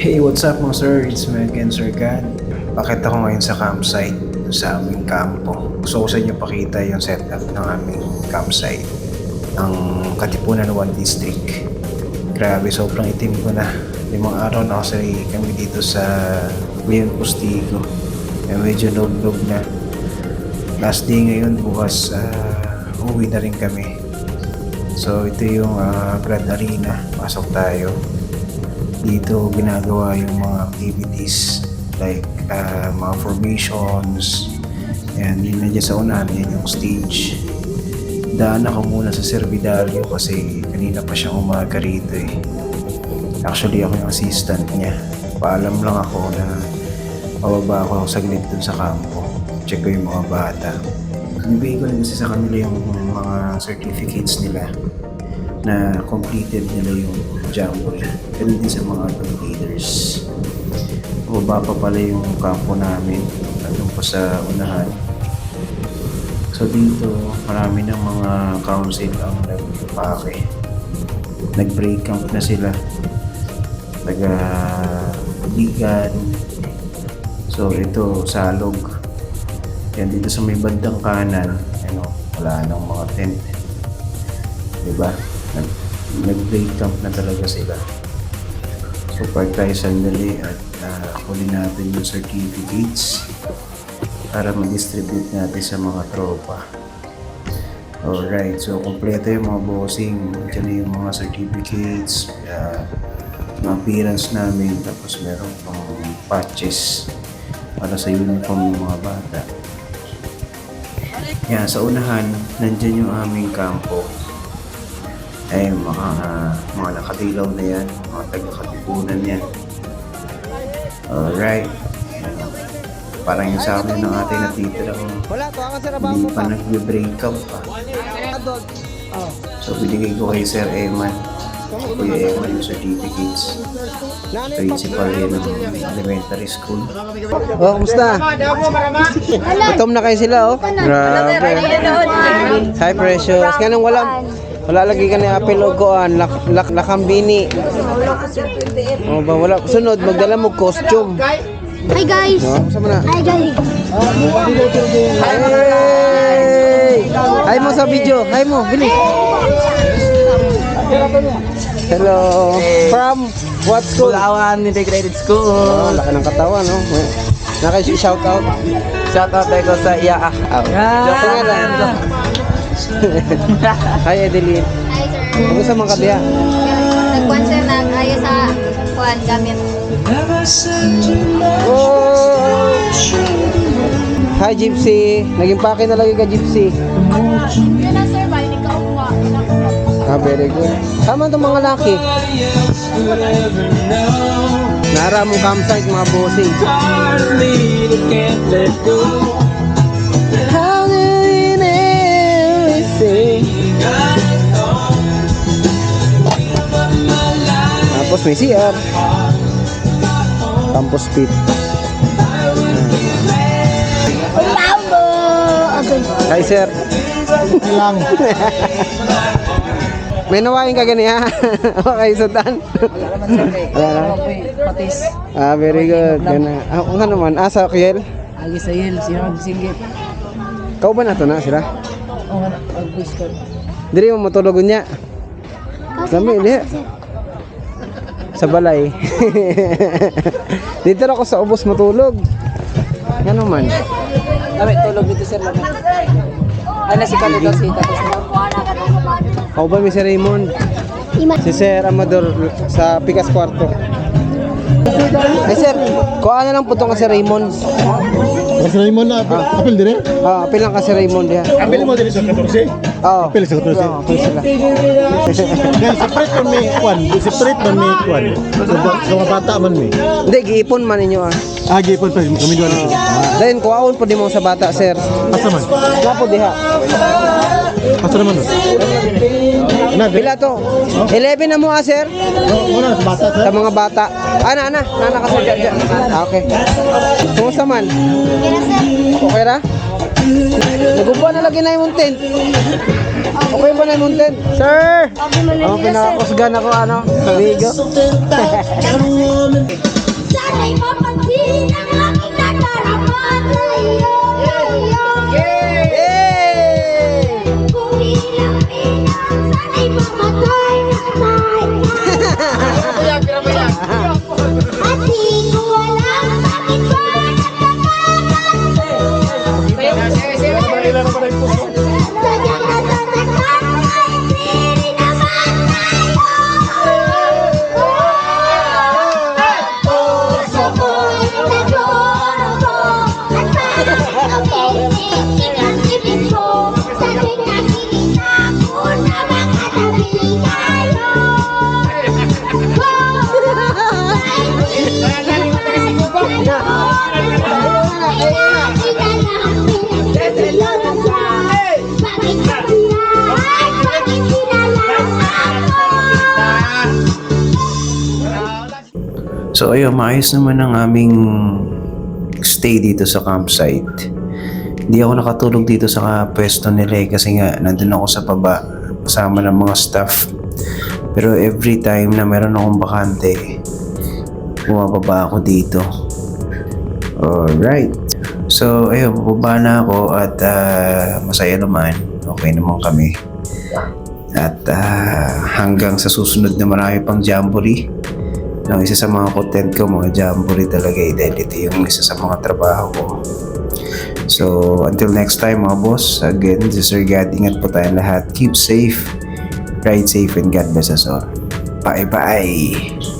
Hey, what's up mga sir? It's me again, Sir God. Bakit ako ngayon sa campsite sa aming kampo? Gusto ko sa inyo pakita yung setup ng aming campsite ng Katipunan 1 District. Grabe, sobrang itim ko na. Limang araw na sa kami dito sa Leon Postigo. Eh, medyo log-log na. Last day ngayon, bukas, ah, uwi na rin kami. So, ito yung ah, grad arena. Pasok tayo dito ginagawa yung mga activities like uh, mga formations. And yun na dyan sa unahan yan yung stage. Daan ako muna sa Servidario kasi kanina pa siyang umaga rito eh. Actually ako yung assistant niya. Paalam lang ako na mababa ako saglit dun sa kampo. Check ko yung mga bata. Ibigay ko rin kasi sa kanila yung mga certificates nila na completed nila yung Jamboree. Ganun din sa mga other leaders. Baba pa pala yung kampo namin. Nandun pa sa unahan. So dito, marami ng mga council ang nagpake. Nag-break camp na sila. Taga Ligan. So ito, Salog. Yan dito sa may bandang kanan, ano, wala nang mga tent. Diba? Nag, nag-break camp na talaga sila. So park tayo sandali at uh, kunin natin yung certificates para ma-distribute natin sa mga tropa. Alright, so kompleto yung mga bossing. Diyan na yung mga certificates, uh, mga appearance namin, tapos meron pang patches para sa uniform ng mga bata. Yan, sa unahan, nandyan yung aming kampo. Ay, mga, mga nakadilaw na yan, mga taga-katipunan yan. Alright. Parang yung sa amin ng ating natitirang Wala, tuwa ka sa hindi pa nag-break up pa. Oh. So, binigay ko kay Sir Eman. Kuya Eman yung certificates. Principal yan ng elementary school. Oh, kumusta? Gutom na kayo sila, oh. Grabe. Hi, Precious. Ganun wala, wala lagi ka ni apel o goan, lak, lak, lakambini. Oh, ba, wala. Sunod, magdala mo costume. Hi guys! No? Saan mo na? Hi guys! Hey! Hi mo sa video. Hi mo, bili. Hello. From what school? Bulawan Integrated School. Oh, laki ng katawan, no? Nakay shout out. Shout out tayo sa iya ah. Joke nga lang. Hi, Edeline. Hi sir! Ano sa mga kadiya? Nagkuhan sir na ayo sa kuhan gamit. Oh! Hi, Gypsy. Naging pake na lagi ka, Gypsy. Yun na sir, ba? Hindi ka umuha. Ah, very good. Tama itong mga laki. Nara mong campsite, mga bossing. How Tapos may CR. Campus Pit. Okay. Hi, sir. lang. May nawain ka gani ha? okay, sundan. Wala na. Patis. Ah, very good. Gana. Ah, kung ano man. Ah, sa Kiel. Agi sa yel, sino singgit. Kau ba nato na sila? Oh,ag-bus ko. Diri mo matulog niya. Lami, di. Sa balay. Dito ako sa ubos matulog. Ano man? Kami, tulog dito sir. Lami. Ay, nasi kami daw si na. Ako ba si Raymond? Si Sir Amador sa Pikas Kwarto. Ay sir, kuha na lang po itong kasi Raymond. Kasi Raymond na, apel dire? Ah, apil lang kasi Raymond ya. Apel mo dire sa 14? Oo. Apel sa 14? Oo, apil sila. Kaya separate man may kwan, separate man may kwan. Sa sa mga bata man may. Hindi, giipon man ninyo ah. Ah, gipon pa, kami doon. Then, kuhaon po di mo sa bata, sir. Asa man? Nga po diha. Asa naman doon? Na? Pila to? 11 na mo ah, sir? Muna, sa bata, sir. Sa mga bata. Ana, ana. Nana ka sa dyan. Ah, okay. Kumusta man? Okay na sir. Okay na? Na lagi na yung tent. Okay ba na yung tent? Sir! Ang pinakakusgan ako, ano? Amigo. Sana'y mapansin ang aking nadarama sa'yo. Kung pinang sana'y So ayun, maayos naman ang aming stay dito sa campsite. Hindi ako nakatulog dito sa pwesto nila eh, kasi nga nandun ako sa baba kasama ng mga staff. Pero every time na meron akong bakante, bumababa ako dito. Alright. So ayun, bumaba na ako at ah, masaya naman. Okay naman kami. At ah, hanggang sa susunod na marami pang jamboree ang isa sa mga content ko, mga jamboree talaga eh, dahil ito yung isa sa mga trabaho ko. So, until next time mga boss, again, this is Sir Gad, ingat po tayong lahat. Keep safe, ride safe, and God bless us all. Bye-bye!